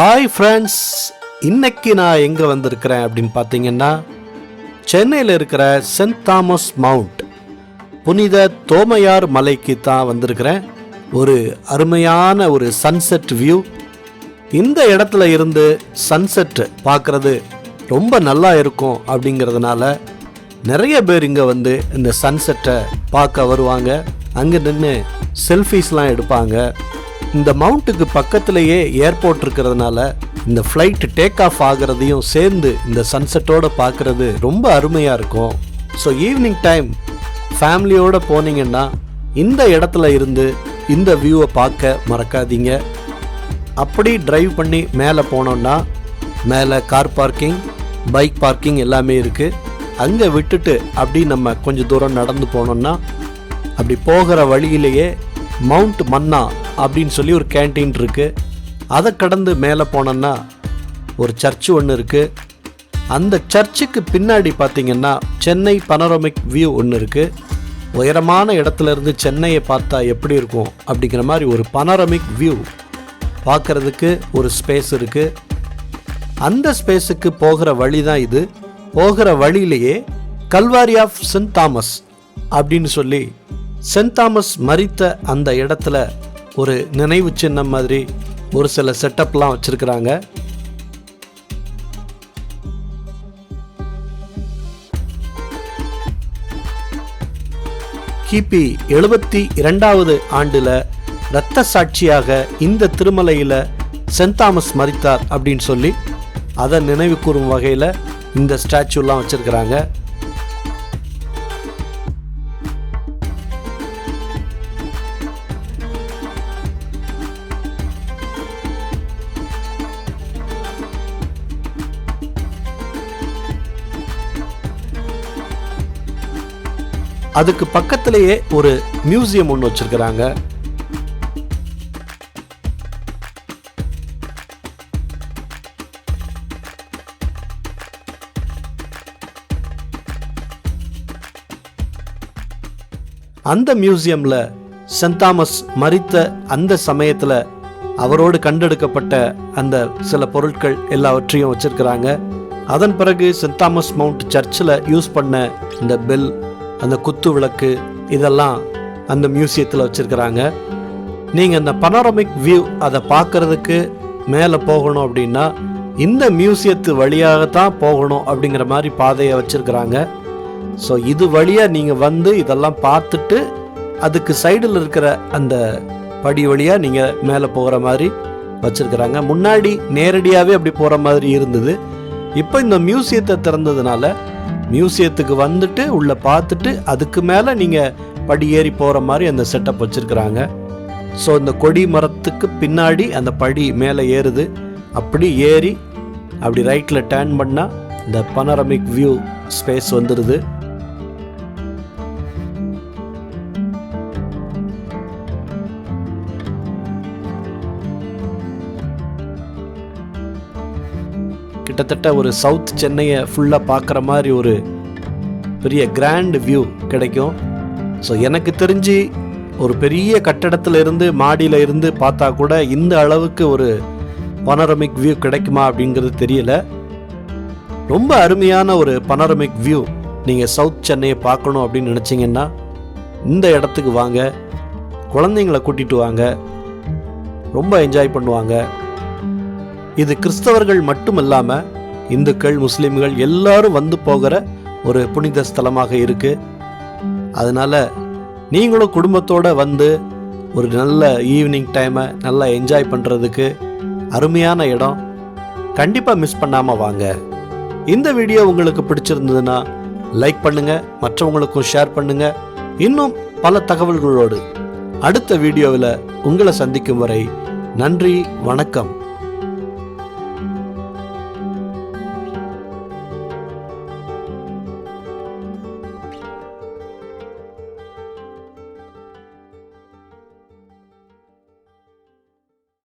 Hi friends இன்னைக்கு நான் எங்கே வந்திருக்கிறேன் அப்படின்னு பார்த்தீங்கன்னா சென்னையில் இருக்கிற சென்ட் தாமஸ் மவுண்ட் புனித தோமையார் மலைக்கு தான் வந்திருக்கிறேன். ஒரு அருமையான ஒரு சன்செட் வியூ இந்த இடத்துல இருந்து சன்செட் பார்க்குறது ரொம்ப நல்லா இருக்கும் அப்படிங்கிறதுனால நிறைய பேர் இங்கே வந்து இந்த சன்செட்டை பார்க்க வருவாங்க. அங்கே நின்று செல்ஃபீஸ்லாம் எடுப்பாங்க. இந்த மவுண்ட்டுக்கு பக்கத்திலேயே ஏர்போர்ட் இருக்கிறதுனால இந்த ஃப்ளைட் டேக் ஆஃப் ஆகிறதையும் சேர்ந்து இந்த சன்செட்டோட பார்க்குறது ரொம்ப அருமையாக இருக்கும். ஸோ ஈவினிங் டைம் ஃபேமிலியோடு போனீங்கன்னா இந்த இடத்துல இருந்து இந்த வியூவை பார்க்க மறக்காதீங்க. அப்படி டிரைவ் பண்ணி மேலே போனோம்னா மேலே கார் பார்க்கிங் பைக் பார்க்கிங் எல்லாமே இருக்குது அங்கே விட்டுட்டு அப்படி நம்ம கொஞ்சம் தூரம் நடந்து போனோம்னா அப்படி போகிற வழியிலேயே மவுண்ட் மன்னா அப்படின்னு சொல்லி ஒரு கேண்டீன் இருக்குது அதை கடந்து மேலே போனோன்னா ஒரு சர்ச்சு ஒன்று இருக்குது அந்த சர்ச்சுக்கு பின்னாடி பார்த்தீங்கன்னா சென்னை பனரோமிக் வியூ ஒன்று இருக்குது உயரமான இடத்துல இருந்து சென்னையை பார்த்தா எப்படி இருக்கும் அப்படிங்கிற மாதிரி ஒரு பனரமிக் வியூ பார்க்கறதுக்கு ஒரு ஸ்பேஸ் இருக்குது அந்த ஸ்பேஸுக்கு போகிற வழி தான் இது. போகிற வழியிலேயே கல்வாரி ஆஃப் சென்ட் தாமஸ் அப்படின்னு சொல்லி சென்ட் தாமஸ் மறித்த அந்த இடத்துல ஒரு நினைவு சின்னம் மாதிரி ஒரு சில செட்டப்லாம் வச்சுருக்குறாங்க. கிபி எழுபத்தி இரண்டாவது ஆண்டில் இரத்த சாட்சியாக இந்த திருமலையில் சென்ட் தாமஸ் மறித்தார் அப்படின்னு சொல்லி அதை நினைவு கூறும் வகையில் இந்த ஸ்டாச்சுலாம் வச்சுருக்கிறாங்க. அதுக்கு பக்கத்திலேயே ஒரு மியூசியம் ஒன்று வச்சிருக்கிறாங்க. அந்த மியூசியமில் சென்ட் தாமஸ் மறித்த அந்த சமயத்தில் அவரோடு கண்டெடுக்கப்பட்ட அந்த சில பொருட்கள் எல்லாவற்றையும் வச்சிருக்கிறாங்க. அதன் பிறகு சென்ட் தாமஸ் மவுண்ட் சர்ச்சில் யூஸ் பண்ண இந்த பெல் அந்த குத்து விளக்கு இதெல்லாம் அந்த மியூசியத்தில் வச்சுருக்கிறாங்க. நீங்கள் அந்த பனாரமிக் வியூ அதை பார்க்கறதுக்கு மேலே போகணும் அப்படின்னா இந்த மியூசியத்து வழியாக தான் போகணும் அப்படிங்கிற மாதிரி பாதையை வச்சுருக்கிறாங்க. ஸோ இது வழியாக நீங்கள் வந்து இதெல்லாம் பார்த்துட்டு அதுக்கு சைடில் இருக்கிற அந்த படி வழியாக நீங்கள் மேலே போகிற மாதிரி வச்சுருக்கிறாங்க. முன்னாடி நேரடியாகவே அப்படி போகிற மாதிரி இருந்தது. இப்போ இந்த மியூசியத்தை திறந்ததுனால மியூசியத்துக்கு வந்துட்டு உள்ளே பார்த்துட்டு அதுக்கு மேலே நீங்கள் படி ஏறி போகிற மாதிரி அந்த செட்டப் வச்சுருக்குறாங்க. ஸோ இந்த கொடி மரத்துக்கு பின்னாடி அந்த படி மேலே ஏறுது. அப்படி ஏறி அப்படி ரைட்டில் டேர்ன் பண்ணால் இந்த பனரமிக் வியூ ஸ்பேஸ் வந்துடுது கிட்டத்தட்ட ஒரு சவுத் சென்னையை ஃபுல்லாக பார்க்குற மாதிரி ஒரு பெரிய கிராண்ட் வியூ கிடைக்கும். ஸோ எனக்கு தெரிஞ்சு ஒரு பெரிய கட்டடத்தில் இருந்து மாடியில் இருந்து பார்த்தா கூட இந்த அளவுக்கு ஒரு பனரமிக் வியூ கிடைக்குமா அப்படிங்கிறது தெரியல. ரொம்ப அருமையான ஒரு பனரமிக் வியூ நீங்கள் சவுத் சென்னையை பார்க்கணும் அப்படின்னு நினச்சிங்கன்னா இந்த இடத்துக்கு வாங்க. குழந்தைங்களை கூட்டிகிட்டு வாங்க. ரொம்ப என்ஜாய் பண்ணுவாங்க. இது கிறிஸ்தவர்கள் மட்டும் இல்லாமல் இந்துக்கள் முஸ்லீம்கள் எல்லாரும் வந்து போகிற ஒரு புனித ஸ்தலமாக இருக்கு. அதனால நீங்களும் குடும்பத்தோட வந்து ஒரு நல்ல ஈவினிங் டைமை நல்லா என்ஜாய் பண்ணுறதுக்கு அருமையான இடம். கண்டிப்பாக மிஸ் பண்ணாமல் வாங்க. இந்த வீடியோ உங்களுக்கு பிடிச்சிருந்ததுன்னா லைக் பண்ணுங்க மற்றவங்களுக்கும் ஷேர் பண்ணுங்க. இன்னும் பல தகவல்களோடு அடுத்த வீடியோவில் உங்களை சந்திக்கும் வரை நன்றி வணக்கம்.